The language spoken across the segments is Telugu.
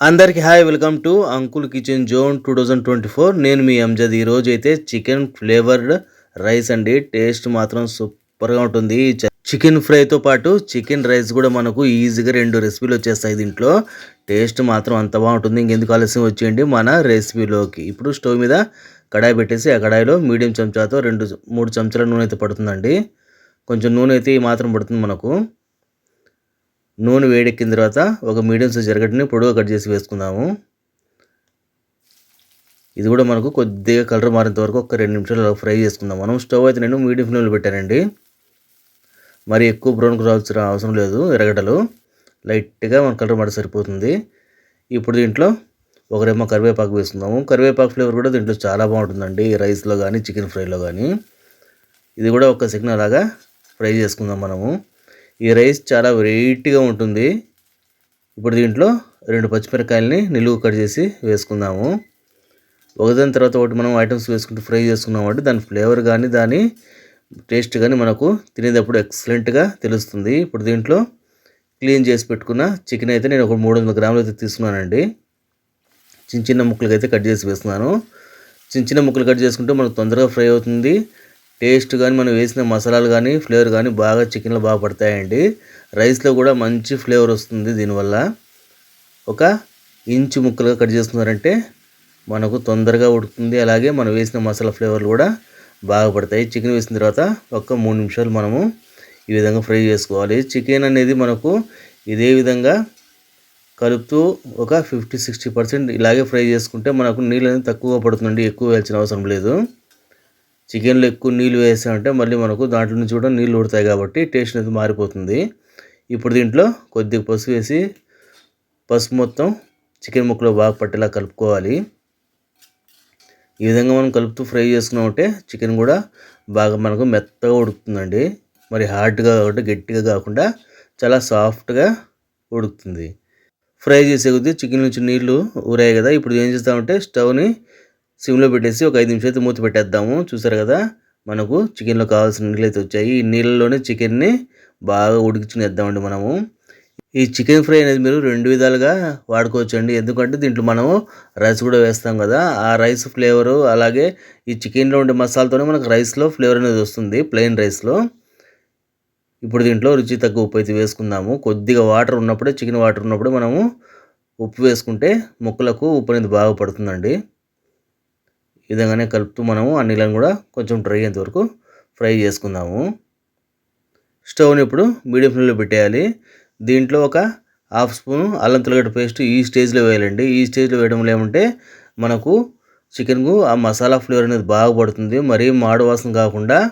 అందరికీ hi welcome to uncle kitchen zone two thousand twenty four. నేను మీ అంజద్. ఈరోజు అయితే చికెన్ ఫ్లేవర్డ్ రైస్ అండి. టేస్ట్ మాత్రం సూపర్గా ఉంటుంది. చికెన్ ఫ్రైతో పాటు చికెన్ రైస్ కూడా మనకు ఈజీగా రెండు రెసిపీలు వచ్చేస్తాయి దీంట్లో. టేస్ట్ మాత్రం అంత బాగుంటుంది. ఇంకెందుకు ఆలస్యం వచ్చేయండి మన రెసిపీలోకి. ఇప్పుడు స్టవ్ మీద కడాయి పెట్టేసి ఆ కడాయిలో మీడియం చెంచాతో రెండు మూడు చెంచాల నూనె అయితే పడుతుందండి. కొంచెం నూనె అయితే ఈ మాత్రం పడుతుంది మనకు. నూనె వేడెక్కిన తర్వాత ఒక మీడియం సైజ్ జరగటిని పొడవు కట్ చేసి వేసుకుందాము. ఇది కూడా మనకు కొద్దిగా కలర్ మారేంత వరకు ఒక రెండు నిమిషాలు ఫ్రై చేసుకుందాం. మనం స్టవ్ అయితే నేను మీడియం ఫ్లేమ్లో పెట్టానండి. మరి ఎక్కువ బ్రౌన్ రావాల్సిన అవసరం లేదు ఎరగడలు లైట్గా మన కలర్ మాట సరిపోతుంది. ఇప్పుడు దీంట్లో ఒక కరివేపాకు వేసుకుందాము. కరివేపాకు ఫ్లేవర్ కూడా దీంట్లో చాలా బాగుంటుందండి. రైస్లో కానీ చికెన్ ఫ్రైలో కానీ. ఇది కూడా ఒక సెకండ్ అలాగా ఫ్రై చేసుకుందాం మనము. ఈ రైస్ చాలా వెరైటీగా ఉంటుంది. ఇప్పుడు దీంట్లో రెండు పచ్చిమిరకాయలని నిలువు కట్ చేసి వేసుకుందాము. ఒకదాని తర్వాత ఒకటి మనం ఐటమ్స్ వేసుకుంటూ ఫ్రై చేసుకున్నాం అంటే దాని ఫ్లేవర్ కానీ దాని టేస్ట్ కానీ మనకు తినేటప్పుడు ఎక్సలెంట్గా తెలుస్తుంది. ఇప్పుడు దీంట్లో క్లీన్ చేసి పెట్టుకున్న చికెన్ అయితే నేను ఒక మూడు వందల గ్రాములు అయితే తీసుకున్నానండి. చిన్న చిన్న ముక్కలకి అయితే కట్ చేసి వేస్తున్నాను. చిన్న చిన్న ముక్కలు కట్ చేసుకుంటే మనకు తొందరగా ఫ్రై అవుతుంది. టేస్ట్ కానీ మనం వేసిన మసాలాలు కానీ ఫ్లేవర్ కానీ బాగా చికెన్లో బాగా పడతాయండి. రైస్లో కూడా మంచి ఫ్లేవర్ వస్తుంది దీనివల్ల. ఒక ఇంచు ముక్కలుగా కట్ చేసుకున్నారంటే మనకు తొందరగా ఉడుకుతుంది. అలాగే మనం వేసిన మసాలా ఫ్లేవర్లు కూడా బాగా పడతాయి. చికెన్ వేసిన తర్వాత ఒక మూడు నిమిషాలు మనము ఈ విధంగా ఫ్రై చేసుకోవాలి. చికెన్ అనేది మనకు ఇదే విధంగా కలుపుతూ ఒక ఫిఫ్టీ సిక్స్టీ పర్సెంట్ ఇలాగే ఫ్రై చేసుకుంటే మనకు నీళ్ళు అనేది తక్కువగా పడుతుందండి. ఎక్కువ వేయాల్సిన అవసరం లేదు. చికెన్లో ఎక్కువ నీళ్ళు వేసామంటే మళ్ళీ మనకు దాంట్లో నుంచి కూడా నీళ్ళు ఉడతాయి కాబట్టి టేస్ట్ అనేది మారిపోతుంది. ఇప్పుడు దీంట్లో కొద్దిగా పసుపు వేసి పసుపు మొత్తం చికెన్ ముక్కలో బాగా పట్టేలా కలుపుకోవాలి. ఈ విధంగా మనం కలుపుతూ ఫ్రై చేసుకున్నామంటే చికెన్ కూడా బాగా మనకు మెత్తగా ఉడుకుతుందండి. మరి హార్డ్గా కాకుండా గట్టిగా కాకుండా చాలా సాఫ్ట్గా ఉడుకుతుంది. ఫ్రై చేసే కొద్దీ చికెన్ నుంచి నీళ్ళు ఊరాయి కదా. ఇప్పుడు ఏం చేస్తామంటే స్టవ్ని సిమ్లో పెట్టేసి ఒక ఐదు నిమిషాలు మూత పెట్టేద్దాము. చూసారు కదా? మనకు చికెన్లో కావాల్సిన నీళ్ళు అయితే వచ్చాయి. ఈ నీళ్ళలోనే చికెన్ని బాగా ఉడికించుకునేద్దామండి మనము. ఈ చికెన్ ఫ్రై అనేది మీరు రెండు విధాలుగా వాడుకోవచ్చు అండి ఎందుకంటే దీంట్లో మనము రైస్ కూడా వేస్తాం కదా. ఆ రైస్ ఫ్లేవరు అలాగే ఈ చికెన్లో ఉండే మసాలాతోనే మనకు రైస్లో ఫ్లేవర్ అనేది వస్తుంది. ప్లెయిన్ రైస్లో. ఇప్పుడు దీంట్లో రుచి తగ్గ ఉప్పు అయితే వేసుకుందాము. కొద్దిగా వాటర్ ఉన్నప్పుడే చికెన్ వాటర్ ఉన్నప్పుడే మనము ఉప్పు వేసుకుంటే ముక్కలకు ఉప్పు అనేది బాగా పడుతుందండి. ఈ విధంగానే కలుపుతూ మనము ఆ నీళ్ళని కూడా కొంచెం డ్రై అయ్యేంత వరకు ఫ్రై చేసుకుందాము. స్టవ్ని ఇప్పుడు మీడియం ఫ్లేమ్లో పెట్టేయాలి. దీంట్లో ఒక హాఫ్ స్పూన్ అల్లం తెల్లగడ్డ పేస్ట్ ఈ స్టేజ్లో వేయాలండి. ఈ స్టేజ్లో వేయడం వల్ల ఏమంటే మనకు చికెన్కు ఆ మసాలా ఫ్లేవర్ అనేది బాగా పడుతుంది. మరీ మాడు వాసన కాకుండా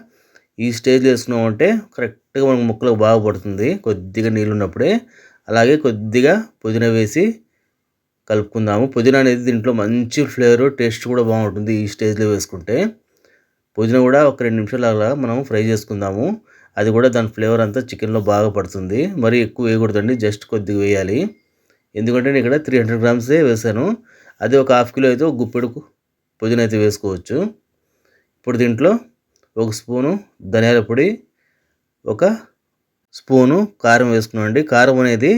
ఈ స్టేజ్లో వేసుకున్నామంటే కరెక్ట్గా మనకు ముక్కలకు బాగా పడుతుంది. కొద్దిగా నీళ్ళు ఉన్నప్పుడే. అలాగే కొద్దిగా పుదీనా వేసి కలుపుకుందాము. పుదీనా అనేది దీంట్లో మంచి ఫ్లేవర్ టేస్ట్ కూడా బాగుంటుంది ఈ స్టేజ్లో వేసుకుంటే. పుదీనా కూడా ఒక రెండు నిమిషాలు అలా మనం ఫ్రై చేసుకుందాము. అది కూడా దాని ఫ్లేవర్ అంతా చికెన్లో బాగా పడుతుంది. మరీ ఎక్కువ వేయకూడదండి జస్ట్ కొద్దిగా వేయాలి. ఎందుకంటే నేను ఇక్కడ త్రీ హండ్రెడ్ గ్రామ్సే వేసాను. అదే ఒక హాఫ్ కిలో అయితే ఒక గుప్పెడు పుదీనా అయితే వేసుకోవచ్చు. ఇప్పుడు దీంట్లో ఒక స్పూను ధనియాల పొడి ఒక స్పూను కారం వేసుకున్నాండి కారం అనేది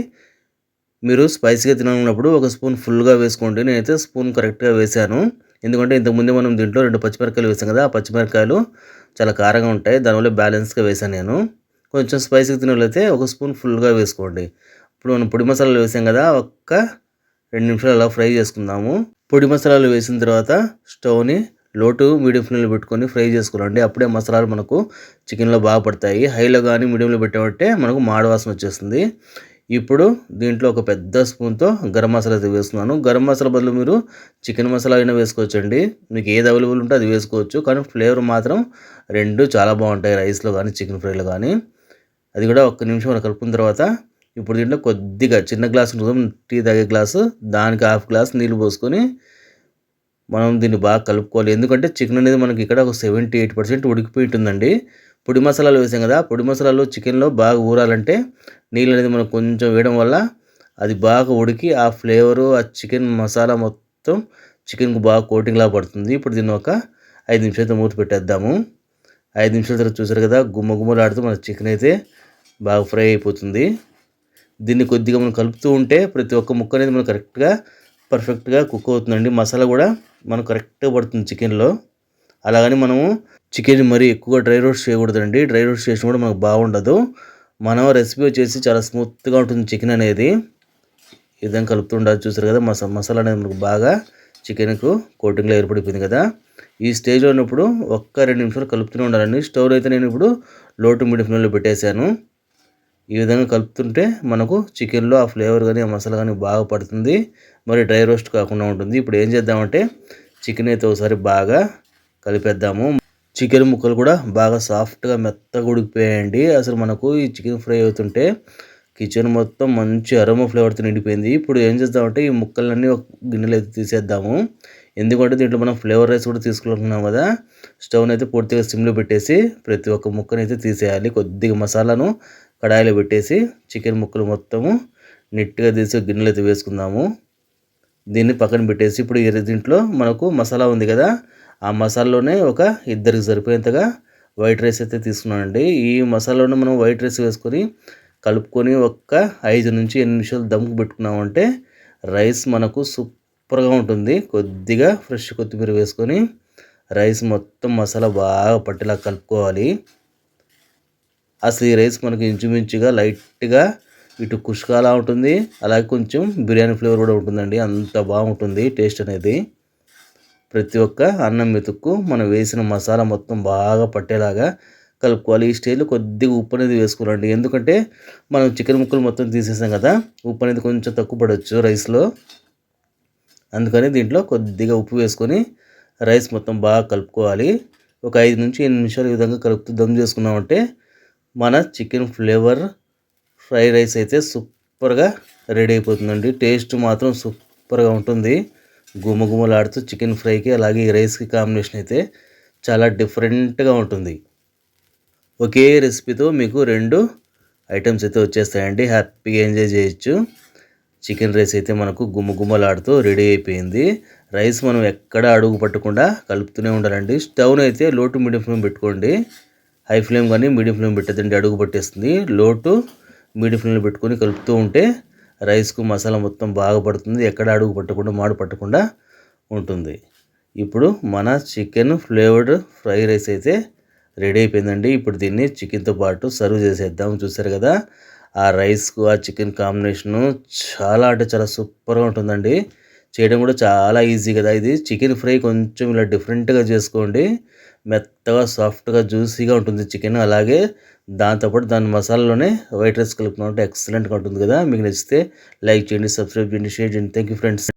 మీరు స్పైసీగా తినాలన్నప్పుడు ఒక స్పూన్ ఫుల్గా వేసుకోండి. నేనైతే స్పూన్ కరెక్ట్గా వేశాను. ఎందుకంటే ఇంతకుముందే మనం దీంట్లో రెండు పచ్చిమిరకాయలు వేసాం కదా ఆ పచ్చిమిరకాయలు చాలా కారంగా ఉంటాయి. దానివల్ల బ్యాలెన్స్గా వేసాను నేను. కొంచెం స్పైసీగా తినాలైతే ఒక స్పూన్ ఫుల్గా వేసుకోండి. ఇప్పుడు మనం పొడి మసాలాలు వేసాం కదా ఒక్క రెండు నిమిషాలు అలా ఫ్రై చేసుకుందాము. పొడి మసాలాలు వేసిన తర్వాత స్టవ్ని లోటు మీడియం ఫ్లేమ్లో పెట్టుకొని ఫ్రై చేసుకోవాలండి. అప్పుడే మసాలాలు మనకు చికెన్లో బాగా పడతాయి. హైలో కానీ మీడియంలో పెట్టామంటే మనకు మాడవాసన వచ్చేస్తుంది. ఇప్పుడు దీంట్లో ఒక పెద్ద స్పూన్తో గరం మసాలా అయితే వేస్తున్నాను. గరం మసాలా బదులు మీరు చికెన్ మసాలా అయినా వేసుకోవచ్చండి. మీకు ఏది అవైలబుల్ ఉంటే అది వేసుకోవచ్చు. కానీ ఫ్లేవర్ మాత్రం రెండు చాలా బాగుంటాయి రైస్లో కానీ చికెన్ ఫ్రైలో కానీ. అది కూడా ఒక్క నిమిషం మనం కలుపుకున్న తర్వాత ఇప్పుడు దీంట్లో కొద్దిగా చిన్న గ్లాస్ ఉంటుంది టీ తాగే గ్లాసు దానికి హాఫ్ గ్లాస్ నీళ్ళు పోసుకొని మనం దీన్ని బాగా కలుపుకోవాలి. ఎందుకంటే చికెన్ అనేది మనకి ఇక్కడ ఒక సెవెంటీ ఎయిట్ పర్సెంట్ ఉడికిపోయి ఉంటుందండి. పొడి మసాలాలు వేసాం కదా పొడి మసాలాలు చికెన్లో బాగా ఊరాలంటే నీళ్ళు అనేది మనం కొంచెం వేయడం వల్ల అది బాగా ఉడికి ఆ ఫ్లేవరు ఆ చికెన్ మసాలా మొత్తం చికెన్కు బాగా కోటింగ్లా పడుతుంది. ఇప్పుడు దీన్ని ఒక ఐదు నిమిషాలతో మూత పెట్టేద్దాము. ఐదు నిమిషాల తర్వాత చూసారు కదా గుమ్మ గుమ్మలాడుతూ మన చికెన్ అయితే బాగా ఫ్రై అయిపోతుంది. దీన్ని కొద్దిగా మనం కలుపుతూ ఉంటే ప్రతి ఒక్క ముక్క అనేది మనం కరెక్ట్గా పర్ఫెక్ట్గా కుక్ అవుతుందండి. మసాలా కూడా మనం కరెక్ట్గా పడుతుంది చికెన్లో. అలాగని మనము చికెన్ మరీ ఎక్కువగా డ్రై రోస్ట్ చేయకూడదండి. డ్రై రోస్ట్ చేసిన కూడా మనకు బాగుండదు. మనం రెసిపీ వచ్చేసి చాలా స్మూత్గా ఉంటుంది చికెన్ అనేది. ఈ విధంగా కలుపుతుండాలి చూసారు కదా మసా మసాలా అనేది మనకు బాగా చికెన్కు కోటింగ్లో ఏర్పడిపోయింది కదా. ఈ స్టేజ్లో ఉన్నప్పుడు ఒక్క రెండు నిమిషాలు కలుపుతూనే ఉండాలండి. స్టవ్ అయితే నేను ఇప్పుడు లోటు మీడియం ఫ్లేమ్లో పెట్టేశాను. ఈ విధంగా కలుపుతుంటే మనకు చికెన్లో ఆ ఫ్లేవర్ కానీ ఆ మసాలా కానీ బాగా పడుతుంది. మరి డ్రై రోస్ట్ కాకుండా ఉంటుంది. ఇప్పుడు ఏం చేద్దామంటే చికెన్ అయితే ఒకసారి బాగా కలిపేద్దాము. చికెన్ ముక్కలు కూడా బాగా సాఫ్ట్గా మెత్తగా ఉడికిపోయాయండి. అసలు మనకు ఈ చికెన్ ఫ్రై అవుతుంటే కిచెన్ మొత్తం మంచి అరోమా ఫ్లేవర్తో నిండిపోయింది. ఇప్పుడు ఏం చేద్దామంటే ఈ ముక్కలన్నీ ఒక గిన్నెలో అయితే తీసేద్దాము. ఎందుకంటే దీంట్లో మనం ఫ్లేవర్ రైస్ కూడా తీసుకుంటున్నాం కదా. స్టవ్ని అయితే పూర్తిగా సిమ్లో పెట్టేసి ప్రతి ఒక్క ముక్కని అయితే తీసేయాలి. కొద్దిగా మసాలాను కడాయిలో పెట్టేసి చికెన్ ముక్కలు మొత్తము నీట్గా తీసి గిన్నెలో అయితే వేసుకుందాము. దీన్ని పక్కన పెట్టేసి ఇప్పుడు ఈ దీంట్లో మనకు మసాలా ఉంది కదా. ఆ మసాలాలోనే ఒక ఇద్దరికి సరిపోయేంతగా వైట్ రైస్ అయితే తీసుకున్నానండి. ఈ మసాలాలోనే మనం వైట్ రైస్ వేసుకొని కలుపుకొని ఒక్క ఐదు నుంచి ఎనిమిది నిమిషాలు దమ్కు పెట్టుకున్నామంటే రైస్ మనకు సూపర్గా ఉంటుంది. కొద్దిగా ఫ్రెష్ కొత్తిమీర వేసుకొని రైస్ మొత్తం మసాలా బాగా పట్టేలా కలుపుకోవాలి. అసలు ఈ రైస్ మనకి ఇంచుమించుగా లైట్గా ఇటు కుష్కాలా ఉంటుంది. అలాగే కొంచెం బిర్యానీ ఫ్లేవర్ కూడా ఉంటుందండి. అంత బాగుంటుంది టేస్ట్ అనేది. ప్రతి ఒక్క అన్నం మెతుక్కు మనం వేసిన మసాలా మొత్తం బాగా పట్టేలాగా కలుపుకోవాలి. ఈ స్టేజ్లో కొద్దిగా ఉప్పు అనేది వేసుకోవాలండి. ఎందుకంటే మనం చికెన్ ముక్కలు మొత్తం తీసేసాం కదా ఉప్పు అనేది కొంచెం తక్కువ పడవచ్చు రైస్లో. అందుకని దీంట్లో కొద్దిగా ఉప్పు వేసుకొని రైస్ మొత్తం బాగా కలుపుకోవాలి. ఒక ఐదు నుంచి ఎనిమిది నిమిషాలు ఈ విధంగా కలుపుతూ దమ్ చేసుకున్నామంటే మన చికెన్ ఫ్లేవర్ ఫ్రై రైస్ అయితే సూపర్గా రెడీ అయిపోతుందండి. టేస్ట్ మాత్రం సూపర్గా ఉంటుంది. గుమగుమలాడుతూ చికెన్ ఫ్రైకి అలాగే ఈ రైస్కి కాంబినేషన్ అయితే చాలా డిఫరెంట్గా ఉంటుంది. ఒకే రెసిపీతో మీకు రెండు ఐటమ్స్ అయితే వచ్చేస్తాయండి. హ్యాపీగా ఎంజాయ్ చేయొచ్చు. చికెన్ రైస్ అయితే మనకు గుమ్మగుమ్మలాడుతూ రెడీ అయిపోయింది. రైస్ మనం ఎక్కడ అడుగు పట్టకుండా కలుపుతూనే ఉండాలండి. స్టవ్ను అయితే లోటు మీడియం ఫ్లేమ్ పెట్టుకోండి. హై ఫ్లేమ్ కానీ మీడియం ఫ్లేమ్ పెట్టదండి. అడుగు పట్టేస్తుంది. లోటు మీడియం ఫ్లేమ్లో పెట్టుకొని కలుపుతూ ఉంటే రైస్కు మసాలా మొత్తం బాగా పడుతుంది. ఎక్కడ అడుగు పట్టకుండా మాడు పట్టకుండా ఉంటుంది. ఇప్పుడు మన చికెన్ ఫ్లేవర్డ్ ఫ్రై రైస్ అయితే రెడీ అయిపోయిందండి. ఇప్పుడు దీన్ని చికెన్తో పాటు సర్వ్ చేసేద్దాం. చూసారు కదా ఆ రైస్కు ఆ చికెన్ కాంబినేషను చాలా అంటే చాలా సూపర్గా ఉంటుందండి. చేయడం కూడా చాలా ఈజీ కదా ఇది. చికెన్ ఫ్రై కొంచెం ఇలా డిఫరెంట్గా చేసుకోండి. మెత్తగా సాఫ్ట్గా జ్యూసీగా ఉంటుంది చికెన్. అలాగే దాంతోపాటు దాని మసాలాలోనే వైట్ రైస్ కలుపుకున్నట్టు ఎక్సలెంట్గా ఉంటుంది కదా. మీకు నచ్చితే లైక్ చేయండి సబ్స్క్రైబ్ చేయండి షేర్ చేయండి. Thank you friends